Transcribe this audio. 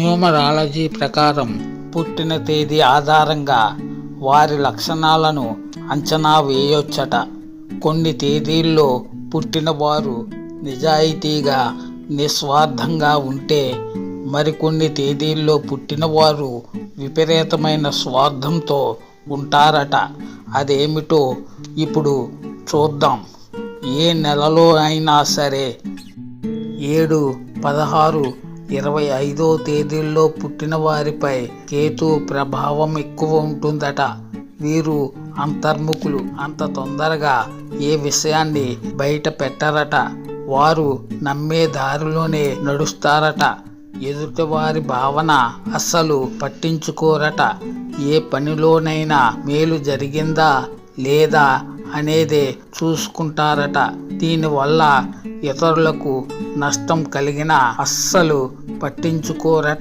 Numerology ప్రకారం పుట్టిన తేదీ ఆధారంగా వారి లక్షణాలను అంచనా వేయొచ్చట. కొన్ని తేదీల్లో పుట్టినవారు నిజాయితీగా నిస్వార్థంగా ఉంటే మరికొన్ని తేదీల్లో పుట్టినవారు విపరీతమైన స్వార్థంతో ఉంటారట. అదేమిటో ఇప్పుడు చూద్దాం. ఏ నెలలో అయినా సరే ఏడు పదహారు ఇరవై ఐదో తేదీల్లో పుట్టిన వారిపై కేతు ప్రభావం ఎక్కువ ఉంటుందట. వీరు అంతర్ముఖులు. అంత తొందరగా ఏ విషయాన్ని బయట పెట్టరట. వారు నమ్మే దారిలోనే నడుస్తారట. ఎదుటివారి భావన అస్సలు పట్టించుకోరట. ఏ పనిలోనైనా మేలు జరిగిందా లేదా అనేది చూసుకుంటారట. దీనివల్ల ఇతరులకు నష్టం కలిగిన అస్సలు పట్టించుకోరట.